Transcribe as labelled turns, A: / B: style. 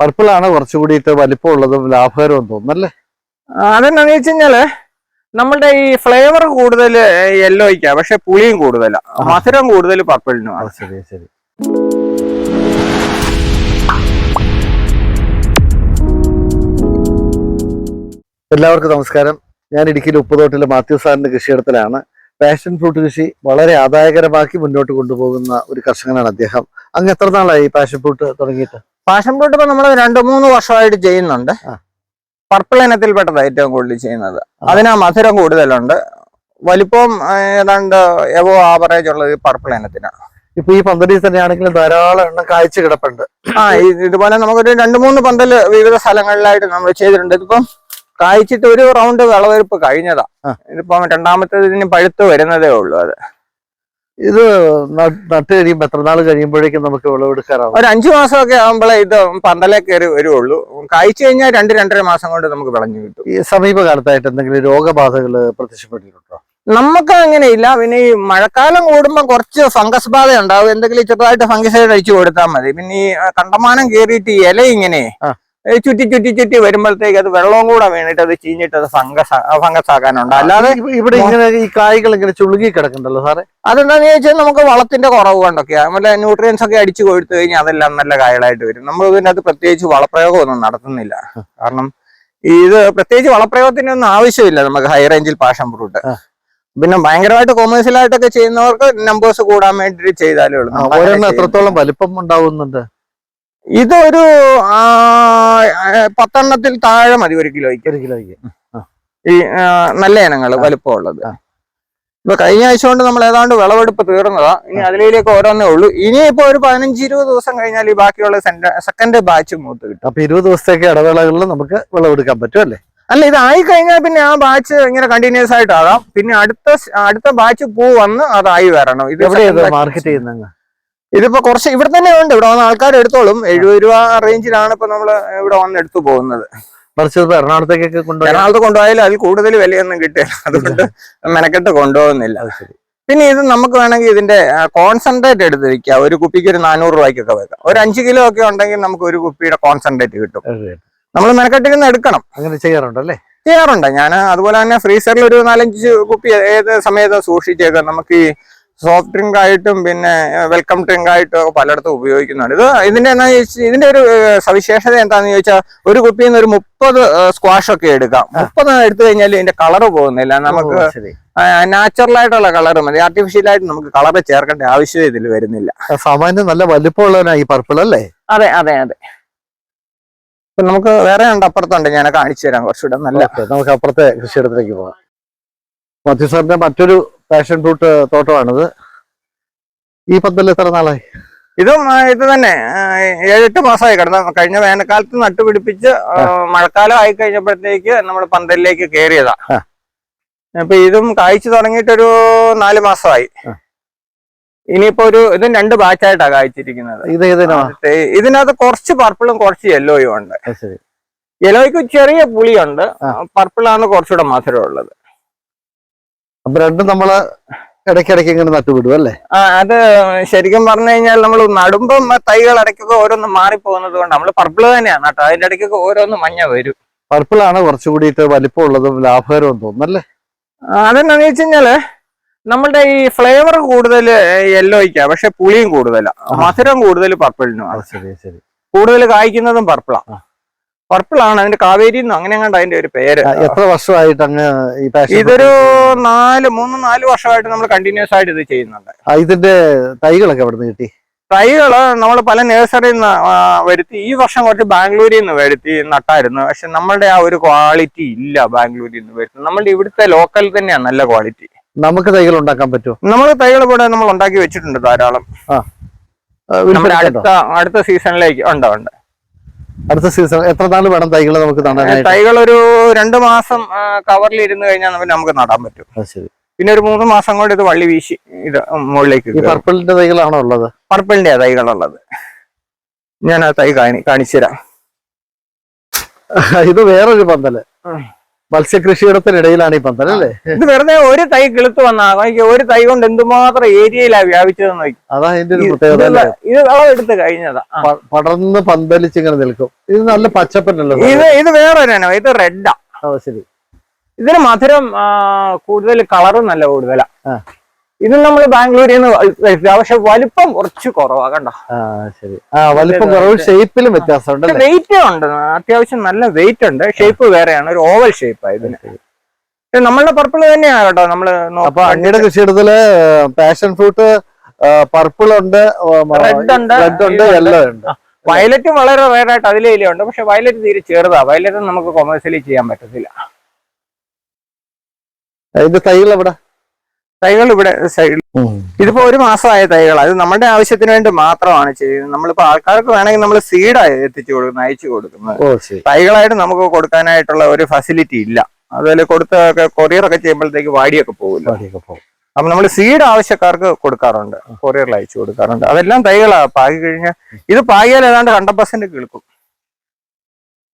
A: പർപ്പിളാണ് കുറച്ചുകൂടിയിട്ട് വലിപ്പമുള്ളതും ലാഭകരവും തോന്നുന്നല്ലേ
B: അതെന്താന്ന് വെച്ച് കഴിഞ്ഞാൽ നമ്മളുടെ ഈ ഫ്ലേവർ കൂടുതൽ യെല്ലോയ്ക്കാ പക്ഷെ പുളിയും കൂടുതലാ. മധുരം കൂടുതൽ പർപ്പിളിനുമാണ്
A: ശരി ശരി. എല്ലാവർക്കും നമസ്കാരം. ഞാൻ ഇടുക്കിയിൽ ഉപ്പുതോട്ടിലെ മാത്യു സാറിന്റെ കൃഷിയിടത്തിലാണ്. പാഷൻ ഫ്രൂട്ട് കൃഷി വളരെ ആദായകരമാക്കി മുന്നോട്ട് കൊണ്ടുപോകുന്ന ഒരു കർഷകനാണ് അദ്ദേഹം. അങ്ങ് എത്ര നാളായി പാഷൻ ഫ്രൂട്ട് തുടങ്ങിയിട്ട്?
B: പാഷൻ ഫ്രൂട്ട് ഇപ്പൊ നമ്മൾ രണ്ടു മൂന്ന് വർഷമായിട്ട് ചെയ്യുന്നുണ്ട്. പർപ്പിൾ ഇനത്തിൽപ്പെട്ടത് ഏറ്റവും കൂടുതൽ ചെയ്യുന്നത്. അതിനാ മധുരം കൂടുതലുണ്ട്. വലിപ്പം ഏതാണ്ട് എവോ ആവറേജ് ഉള്ളത് പർപ്പിൾ ഇനത്തിനാണ്
A: ഇപ്പൊ ഈ പന്തലിൽ തന്നെയാണെങ്കിലും ധാരാളം എണ്ണം കാഴ്ച കിടപ്പുണ്ട്.
B: ആ ഇതുപോലെ നമുക്കൊരു രണ്ടു മൂന്ന് പന്തൽ വിവിധ സ്ഥലങ്ങളിലായിട്ട് നമ്മൾ ചെയ്തിട്ടുണ്ട്. ഇതിപ്പം കായ്ച്ചിട്ട് ഒരു റൗണ്ട് വിളവെടുപ്പ് കഴിഞ്ഞതാ. ഇതിപ്പം രണ്ടാമത്തെ ഇതിന് പഴുത്ത് വരുന്നതേ ഉള്ളൂ അത്.
A: ഇത് നട്ട് കഴിയുമ്പോൾ എത്ര നാൾ കഴിയുമ്പോഴേക്കും നമുക്ക് വിളവെടുക്കാറാവും
B: ഒരു അഞ്ചു മാസമൊക്കെ ആകുമ്പോഴേ ഇത് പന്തലേ കയറി വരുവുള്ളൂ കായ്ച്ചു കഴിഞ്ഞാൽ രണ്ട് രണ്ടര മാസം കൊണ്ട് നമുക്ക് വിളഞ്ഞു കിട്ടും.
A: ഈ സമീപകാലത്തായിട്ട് എന്തെങ്കിലും രോഗബാധകൾ പ്രത്യക്ഷപ്പെട്ടിട്ടുണ്ടോ?
B: നമുക്ക് അങ്ങനെയില്ല പിന്നെ ഈ മഴക്കാലം കൂടുമ്പോൾ കുറച്ച് ഫംഗസ് ബാധ ഉണ്ടാവും. എന്തെങ്കിലും ചെറുതായിട്ട് ഫംഗസൈഡ് അടിച്ചു കൊടുത്താൽ മതി. പിന്നെ ഈ കണ്ടമാനം കയറിയിട്ട് ഈ ഇല ഇങ്ങനെ ചുറ്റി ചുറ്റി ചുറ്റി വരുമ്പോഴത്തേക്ക് അത് വെള്ളവും കൂടെ വീണിട്ട് അത് ചീഞ്ഞിട്ട് അത് ഫംഗസ് ഫംഗസ് ആക്കാനുണ്ട് അല്ലാതെ
A: ഇവിടെ ഇങ്ങനെ ഈ കായ്കൾ ഇങ്ങനെ ചുളുകി കിടക്കണ്ടല്ലോ സാറേ.
B: അതെന്താന്ന് ചോദിച്ചാൽ നമുക്ക് വളത്തിന്റെ കുറവ് കൊണ്ടൊക്കെയാണ് നല്ല ന്യൂട്രിയൻസ് ഒക്കെ അടിച്ചു കൊടുത്തു കഴിഞ്ഞാൽ അതെല്ലാം നല്ല കായകളായിട്ട് വരും. നമ്മൾ അത് പ്രത്യേകിച്ച് വളപ്രയോഗം ഒന്നും നടത്തുന്നില്ല കാരണം ഇത് പ്രത്യേകിച്ച് വളപ്രയോഗത്തിനൊന്നും ആവശ്യമില്ല നമുക്ക് ഹൈ റേഞ്ചിൽ പാഷൻ ഫ്രൂട്ട് പിന്നെ ഭയങ്കരമായിട്ട് കൊമേഴ്സ്യലായിട്ടൊക്കെ ചെയ്യുന്നവർക്ക് നമ്പേഴ്സ് കൂടാൻ വേണ്ടി ചെയ്താലേ ഉള്ളൂ.
A: എത്രത്തോളം വലിപ്പം ഉണ്ടാവുന്നുണ്ട്?
B: ഇതൊരു പത്തെണ്ണത്തിൽ താഴെ മതി ഒരു കിലോയ്ക്ക്.
A: ഒരു കിലോയ്ക്ക്.
B: ഈ നല്ല ഇനങ്ങൾ വലുപ്പമുള്ളത്. ഇപ്പൊ കഴിഞ്ഞ ആഴ്ച കൊണ്ട് നമ്മൾ ഏതാണ്ട് വിളവെടുപ്പ് തീർന്നതാ. ഇനി അതിലേക്ക് ഓരോന്നേ ഉള്ളൂ. ഇനിയിപ്പോ ഒരു പതിനഞ്ച് ഇരുപത് ദിവസം കഴിഞ്ഞാൽ ഈ ബാക്കിയുള്ള സെക്കൻഡ് ബാച്ച് മൂത്ത് കിട്ടും.
A: അപ്പൊ ഇരുപത് ദിവസത്തേക്ക് ഇടവേളകളിൽ നമുക്ക് വിളവെടുക്കാൻ പറ്റും അല്ലേ?
B: അല്ല ഇത് ആയി കഴിഞ്ഞാൽ പിന്നെ ആ ബാച്ച് ഇങ്ങനെ കണ്ടിന്യൂസ് ആയിട്ടാകാം. പിന്നെ അടുത്ത അടുത്ത ബാച്ച് പൂ വന്ന് അതായി വരണം. ഇത് എവിടെയാണ്
A: മാർക്കറ്റ് ചെയ്യുന്നത്
B: ഇതിപ്പോ കുറച്ച് ഇവിടെ തന്നെ ഉണ്ട്. ഇവിടെ വന്ന ആൾക്കാർ എടുത്തോളും. എഴുപത് രൂപ റേഞ്ചിലാണ് ഇപ്പൊ നമ്മൾ ഇവിടെ വന്ന് എടുത്തു പോകുന്നത്.
A: ഇപ്പൊ എറണാകുളത്തേക്കൊക്കെ കൊണ്ടുപോയി
B: എറണാകുളത്ത് കൊണ്ടുപോയാലും അതിൽ കൂടുതൽ വിലയൊന്നും കിട്ടില്ല. അതുകൊണ്ട് മെനക്കെട്ട് കൊണ്ടുപോകുന്നില്ല. പിന്നെ ഇത് നമുക്ക് വേണമെങ്കിൽ ഇതിന്റെ കോൺസെൻട്രേറ്റ് എടുത്ത് വെക്കാം. ഒരു കുപ്പിക്ക് ഒരു നാനൂറ് രൂപയ്ക്കൊക്കെ വെക്കാം. ഒരു അഞ്ച് കിലോ ഒക്കെ ഉണ്ടെങ്കിൽ നമുക്ക് ഒരു കുപ്പിയുടെ കോൺസെൻട്രേറ്റ് കിട്ടും. നമ്മൾ മെനക്കെട്ടിൽ നിന്ന് എടുക്കണം.
A: അങ്ങനെ ചെയ്യാറുണ്ടല്ലേ
B: ചെയ്യാറുണ്ട്. ഞാൻ അതുപോലെ തന്നെ ഫ്രീസറിൽ ഒരു നാലഞ്ച് കുപ്പി ഏത് സമയത്ത് സൂക്ഷിച്ചേക്കാം നമുക്ക് ഈ സോഫ്റ്റ് ഡ്രിങ്ക് ആയിട്ടും പിന്നെ വെൽക്കം ഡ്രിങ്ക് ആയിട്ടും ഒക്കെ പലയിടത്തും ഉപയോഗിക്കുന്നുണ്ട്. ഇത് ഇതിന്റെ എന്നാ ചോദിച്ചാൽ ഇതിന്റെ ഒരു സവിശേഷത എന്താണെന്ന് ചോദിച്ചാൽ ഒരു കുപ്പിയിൽ നിന്ന് ഒരു മുപ്പത് സ്ക്വാഷ് ഒക്കെ എടുക്കാം. മുപ്പത് എടുത്തു കഴിഞ്ഞാൽ ഇതിന്റെ കളർ പോകുന്നില്ല. നമുക്ക് നാച്ചുറൽ ആയിട്ടുള്ള കളർ മതി. ആർട്ടിഫിഷ്യൽ ആയിട്ട് നമുക്ക് കളർ ചേർക്കേണ്ട ആവശ്യം ഇതിൽ വരുന്നില്ല.
A: സാമാന്യം നല്ല വലിപ്പമുള്ളവനാ ഈ പർപ്പിൾ അല്ലേ?
B: അതെ അതെ അതെ. ഇപ്പൊ നമുക്ക് വേറെ ഉണ്ട് അപ്പുറത്തുണ്ട്. ഞാൻ കാണിച്ചു തരാം കുറച്ചുകൂടെ നല്ല.
A: നമുക്ക് അപ്പുറത്തെ കൃഷിയിടത്തിലേക്ക് പോകാം. സാറിന്റെ മറ്റൊരു പാഷൻ ഫ്രൂട്ട് തോട്ടമാണിത്. ഈ പന്തൽ എത്ര നാളായി?
B: ഇതും ഇത് തന്നെ. ഏഴെട്ട് മാസമായി കിടന്ന. കഴിഞ്ഞ വേനൽക്കാലത്ത് നട്ടുപിടിപ്പിച്ച് മഴക്കാലം ആയി കഴിഞ്ഞപ്പോഴത്തേക്ക് നമ്മൾ പന്തലിലേക്ക് കയറിയതാ. അപ്പൊ ഇതും കായ്ച്ചു തുടങ്ങിയിട്ടൊരു നാല് മാസമായി. ഇനിയിപ്പോ ഒരു ഇതും രണ്ട് ബാച്ചായിട്ടാ കായ്ച്ചിരിക്കുന്നത്. ഇതിനകത്ത് കുറച്ച് പർപ്പിളും കുറച്ച് യെല്ലോയും ഉണ്ട്. യെല്ലോയ്ക്ക് ചെറിയ പുളിയുണ്ട്. പർപ്പിളാണ് കുറച്ചുകൂടെ മധുരം ഉള്ളത്
A: രണ്ടും നമ്മൾ ഇടയ്ക്കിടയ്ക്ക് ഇങ്ങനെ നട്ടുവിടും അല്ലേ?
B: ആ അത് ശരിക്കും പറഞ്ഞു കഴിഞ്ഞാൽ നമ്മൾ നടുമ്പം തൈകൾ ഇടയ്ക്കൊക്കെ ഓരോന്ന് മാറിപ്പോകുന്നത് കൊണ്ട്. നമ്മൾ പർപ്പിൾ തന്നെയാണ് കേട്ടോ. അതിന്റെ ഇടയ്ക്കൊക്കെ ഓരോന്ന് മഞ്ഞ വരും.
A: പർപ്പിളാണ് കുറച്ചുകൂടിയിട്ട് വലിപ്പമുള്ളതും ലാഭകരവും തോന്നുന്നല്ലേ
B: അതെന്താന്ന് വെച്ച് കഴിഞ്ഞാൽ നമ്മളുടെ ഈ ഫ്ലേവർ കൂടുതൽ യെല്ലോയ്ക്കാ പക്ഷെ പുളിയും കൂടുതലാ. മധുരം കൂടുതൽ പർപ്പിളിനുമാണ്
A: ശരി ശരി.
B: കൂടുതൽ കായ്ക്കുന്നതും പർപ്പിളാ
A: ആ.
B: പർപ്പിളാണ് അതിന്റെ കാവേരി എന്ന് അങ്ങനെ കണ്ട അതിന്റെ ഒരു പേര്.
A: എത്ര വർഷമായിട്ട്
B: ഇതൊരു നാല് മൂന്ന് നാല് വർഷമായിട്ട് നമ്മൾ കണ്ടിന്യൂസ് ആയിട്ട് ഇത് ചെയ്യുന്നുണ്ട്.
A: ഇതിന്റെ തൈകളൊക്കെ എവിടെ നിന്ന് കിട്ടി?
B: തൈകൾ നമ്മൾ പല നേഴ്സറിയിൽ നിന്ന് വരുത്തി. ഈ വർഷം കുറച്ച് ബാംഗ്ലൂരിൽ നിന്ന് വരുത്തി നട്ടായിരുന്നു. പക്ഷെ നമ്മളുടെ ആ ഒരു ക്വാളിറ്റി ഇല്ല ബാംഗ്ലൂരിൽ നിന്ന് വരുത്തി നമ്മളുടെ ഇവിടുത്തെ ലോക്കൽ തന്നെയാണ് നല്ല ക്വാളിറ്റി
A: നമുക്ക് തൈകൾ ഉണ്ടാക്കാൻ പറ്റുമോ?
B: നമ്മൾ തൈകൾ ഇവിടെ നമ്മൾ ഉണ്ടാക്കി വെച്ചിട്ടുണ്ട് ധാരാളം. നമ്മുടെ അടുത്ത അടുത്ത സീസണിലേക്ക് ഉണ്ട് ഉണ്ട്.
A: അടുത്ത സീസൺ എത്ര നാൾ വേണം തൈകൾ നമുക്ക്
B: തൈകൾ ഒരു രണ്ട് മാസം കവറിൽ ഇരുന്ന് കഴിഞ്ഞാൽ നമുക്ക് നടാൻ പറ്റും.
A: ശരി.
B: പിന്നെ ഒരു മൂന്ന് മാസം കൊണ്ട് ഇത് വള്ളി വീശി ഇത് മുകളിലേക്ക്
A: പർപ്പിളിന്റെ തൈകളാണോ ഉള്ളത്?
B: പർപ്പിളിന്റെ തൈകളുള്ളത്. ഞാൻ ആ തൈ കാണി കാണിച്ചു തരാം
A: ഇത് വേറൊരു പന്തൽ. മത്സ്യകൃഷിയിടത്തിനിടയിലാണ് ഈ പന്തൽ അല്ലേ?
B: ഇത് വെറുതെ ഒരു തൈ കിളുത്ത് വന്നാ നോക്കി ഒരു തൈ കൊണ്ട് എന്തുമാത്രം ഏരിയയിലാ വ്യാപിച്ചതെന്ന് നോക്കി.
A: അതാ അതിന്റെ ഒരു പ്രത്യേകത
B: ഇത് അളവെടുത്ത് കഴിഞ്ഞതാ
A: പടർന്ന് പന്തലിച്ച് ഇങ്ങനെ നിൽക്കും. ഇത് നല്ല പച്ചപ്പനല്ലോ
B: ഇത് ഇത് വേറെ ഒരു ഇത് റെഡാ.
A: ശരി.
B: ഇതിന് മധുരം കൂടുതൽ കളറും നല്ല കൂടുതലാ. ഇത് നമ്മൾ ബാംഗ്ലൂരിൽ നിന്ന്. പക്ഷെ വലിപ്പം കുറച്ച് കുറവാ കണ്ടോ?
A: ശരി. ആ വലിപ്പം കുറവ് ഷേപ്പിലും വ്യത്യാസമുണ്ട്
B: വെയിറ്റ് ഉണ്ട്. അത്യാവശ്യം നല്ല വെയിറ്റ് ഉണ്ട്. ഷേപ്പ് വേറെയാണ്. ഒരു ഓവൽ ഷേപ്പ് ഇതിന്. നമ്മളുടെ പർപ്പിൾ തന്നെയാണ് കേട്ടോ നമ്മൾ
A: അപ്പൊ അണ്ണിയുടെ കൃഷിയിടത്തിൽ പാഷൻ ഫ്രൂട്ട് പർപ്പിൾ ഉണ്ട്
B: റെഡ് ഉണ്ട്,
A: റെഡ് ഉണ്ട്. യെല്ലോ ഉണ്ട്.
B: വയലറ്റും വളരെ റയർ ആയിട്ട് അതിലെ ഉണ്ട്. പക്ഷെ വയലറ്റ് തീരെ ചെറുതാ. വയലറ്റ് നമുക്ക് കൊമേഴ്സ്യലി ചെയ്യാൻ പറ്റത്തില്ല.
A: അതിന്റെ തൈകൾ എവിടെ
B: തൈകൾ ഇവിടെ സൈഡിൽ ഇതിപ്പോ ഒരു മാസമായ തൈകൾ അത് നമ്മുടെ ആവശ്യത്തിന് വേണ്ടി മാത്രമാണ് ചെയ്യുന്നത്. നമ്മളിപ്പോ ആൾക്കാർക്ക് വേണമെങ്കിൽ നമ്മൾ സീഡായി എത്തിച്ചു കൊടുക്കുന്നത് അയച്ചു കൊടുക്കുന്നത്. തൈകളായിട്ട് നമുക്ക് കൊടുക്കാനായിട്ടുള്ള ഒരു ഫെസിലിറ്റി ഇല്ല. അതുപോലെ കൊടുത്ത കൊറിയർ ഒക്കെ ചെയ്യുമ്പോഴത്തേക്ക് വാടിയൊക്കെ പോകില്ല അപ്പൊ നമ്മൾ സീഡ് ആവശ്യക്കാർക്ക് കൊടുക്കാറുണ്ട്. കൊറിയറിൽ അയച്ചു കൊടുക്കാറുണ്ട്. അതെല്ലാം തൈകളാ. പാകി കഴിഞ്ഞാൽ ഇത് പാകിയാൽ ഏതാണ്ട് ഹൺഡ്രഡ് പെർസെന്റ് കിളുക്കും.